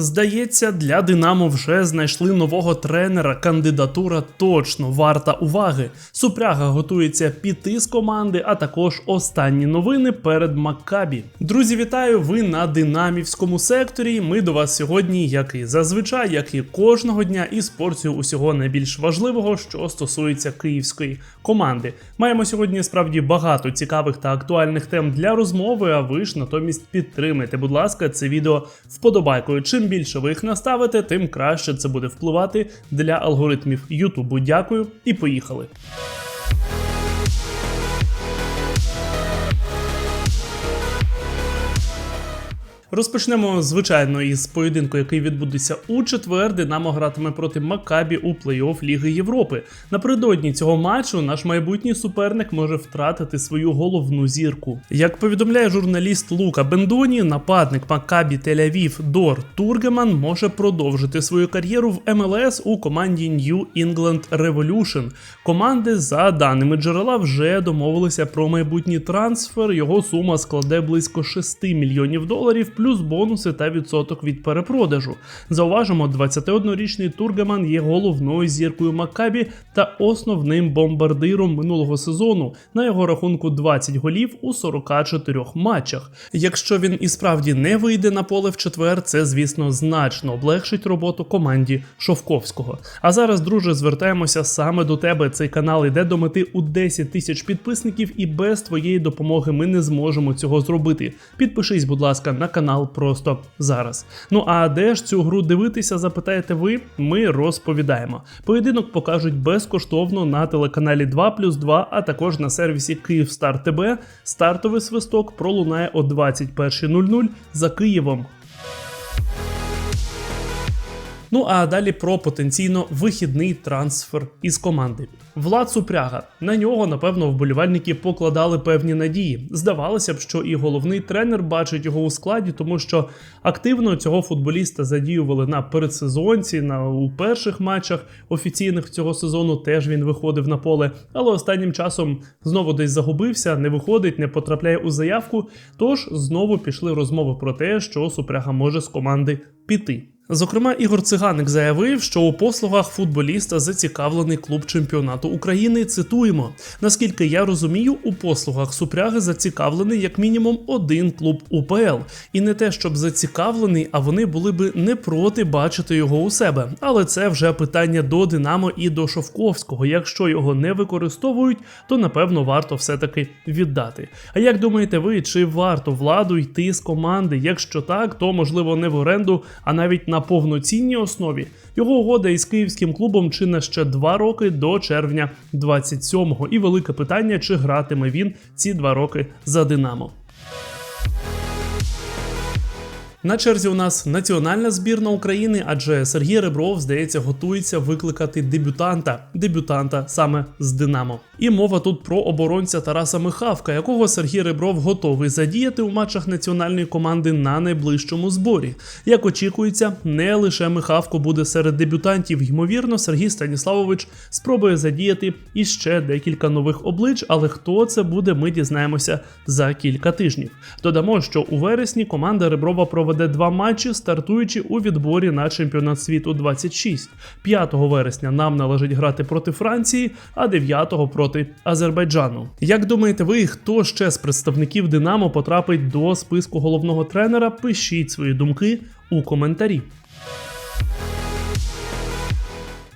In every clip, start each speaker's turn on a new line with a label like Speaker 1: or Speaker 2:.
Speaker 1: Здається, для Динамо вже знайшли нового тренера. Кандидатура точно варта уваги. Супряга готується піти з команди, а також останні новини перед Маккабі. Друзі, вітаю! Ви на динамівському секторі. Ми до вас сьогодні, як і зазвичай, як і кожного дня, із порцією усього найбільш важливого, що стосується київської команди. Маємо сьогодні справді багато цікавих та актуальних тем для розмови. А ви ж натомість підтримайте, будь ласка, це відео вподобайкою. Чим більше ви їх наставите, тим краще це буде впливати для алгоритмів Ютубу. Дякую і поїхали. Розпочнемо, звичайно, із поєдинку, який відбудеться у четвер. Динамо гратиме проти Макабі у плей-офф Ліги Європи. Напередодні цього матчу наш майбутній суперник може втратити свою головну зірку. Як повідомляє журналіст Лука Бендоні, нападник Макабі Тель-Авів Дор Тургеман може продовжити свою кар'єру в МЛС у команді New England Revolution. Команди, за даними джерела, вже домовилися про майбутній трансфер. Його сума складе близько 6 мільйонів доларів плюс бонуси та відсоток від перепродажу. Зауважимо, 21-річний Тургеман є головною зіркою Маккабі та основним бомбардиром минулого сезону. На його рахунку 20 голів у 44 матчах. Якщо він і справді не вийде на поле в четвер, це звісно значно облегшить роботу команді Шовковського. А зараз, друже, звертаємося саме до тебе. Цей канал йде до мети у 10 тисяч підписників, і без твоєї допомоги ми не зможемо цього зробити. Підпишись, будь ласка, на канал просто зараз. Ну а де ж цю гру дивитися, запитаєте ви? Ми розповідаємо. Поєдинок покажуть безкоштовно на телеканалі 2 плюс 2, а також на сервісі Київстар ТБ. Стартовий свисток пролунає о 21.00 за Києвом. Ну а далі про потенційно вихідний трансфер із команди. Влад Супряга на нього, напевно, вболівальники покладали певні надії. Здавалося б, що і головний тренер бачить його у складі, тому що активно цього футболіста задіювали на передсезонці, на у перших матчах офіційних цього сезону теж він виходив на поле, але останнім часом знову десь загубився, не виходить, не потрапляє у заявку. Тож знову пішли розмови про те, що Супряга може з команди піти. Зокрема, Ігор Циганик заявив, що у послугах футболіста зацікавлений клуб чемпіонату України. Цитуємо: наскільки я розумію, у послугах супряги зацікавлений як мінімум один клуб УПЛ, і не те, щоб зацікавлений, а вони були би не проти бачити його у себе. Але це вже питання до Динамо і до Шовковського. Якщо його не використовують, то напевно варто все-таки віддати. А як думаєте ви, чи варто владу йти з команди? Якщо так, то можливо не в оренду, а навіть на повноцінній основі. Його угода із київським клубом чинна ще два роки до червня 27-го. І велике питання, чи гратиме він ці два роки за Динамо. На черзі у нас національна збірна України, адже Сергій Ребров, здається, готується викликати дебютанта, дебютанта саме з Динамо. І мова тут про оборонця Тараса Михавка, якого Сергій Ребров готовий задіяти у матчах національної команди на найближчому зборі. Як очікується, не лише Михавко буде серед дебютантів. Ймовірно, Сергій Станіславович спробує задіяти іще декілька нових облич, але хто це буде, ми дізнаємося за кілька тижнів. Додамо, що у вересні команда Реброва проведе два матчі, стартуючи у відборі на чемпіонат світу 26. 5 вересня нам належить грати проти Франції, а 9 проти Азербайджану. Як думаєте ви, хто ще з представників Динамо потрапить до списку головного тренера? Пишіть свої думки у коментарі.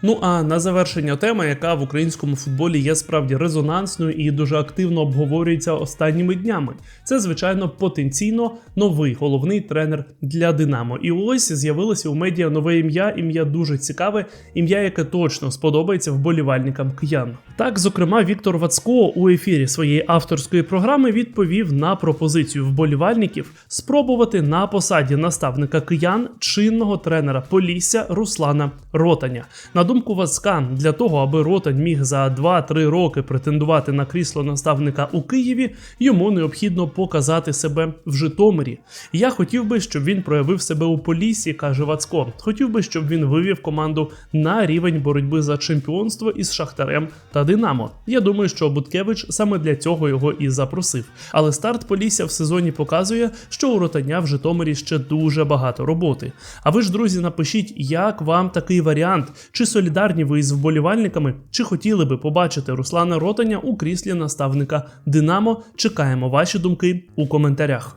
Speaker 1: Ну а на завершення тема, яка в українському футболі є справді резонансною і дуже активно обговорюється останніми днями, це звичайно потенційно новий головний тренер для Динамо. І ось з'явилося у медіа нове ім'я. Ім'я дуже цікаве, ім'я, яке точно сподобається вболівальникам киян. Так, зокрема, Віктор Вацько у ефірі своєї авторської програми відповів на пропозицію вболівальників спробувати на посаді наставника киян чинного тренера Полісся Руслана Ротаня. На думку Вацка, для того, аби Ротань міг за 2-3 роки претендувати на крісло наставника у Києві, йому необхідно показати себе в Житомирі. Я хотів би, щоб він проявив себе у Поліссі, каже Вацко. Хотів би, щоб він вивів команду на рівень боротьби за чемпіонство із Шахтарем та Динамо. Я думаю, що Буткевич саме для цього його і запросив. Але старт Полісся в сезоні показує, що у Ротаня в Житомирі ще дуже багато роботи. А ви ж, друзі, напишіть, як вам такий варіант, чи солідарні ви із вболівальниками, чи хотіли би побачити Руслана Ротаня у кріслі наставника Динамо. Чекаємо ваші думки у коментарях.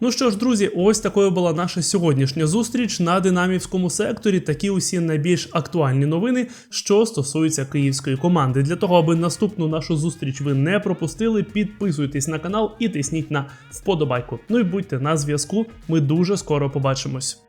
Speaker 1: Ну що ж, друзі, ось такою була наша сьогоднішня зустріч на динамівському секторі. Такі усі найбільш актуальні новини, що стосуються київської команди. Для того, аби наступну нашу зустріч ви не пропустили, підписуйтесь на канал і тисніть на вподобайку. Ну і будьте на зв'язку. Ми дуже скоро побачимось.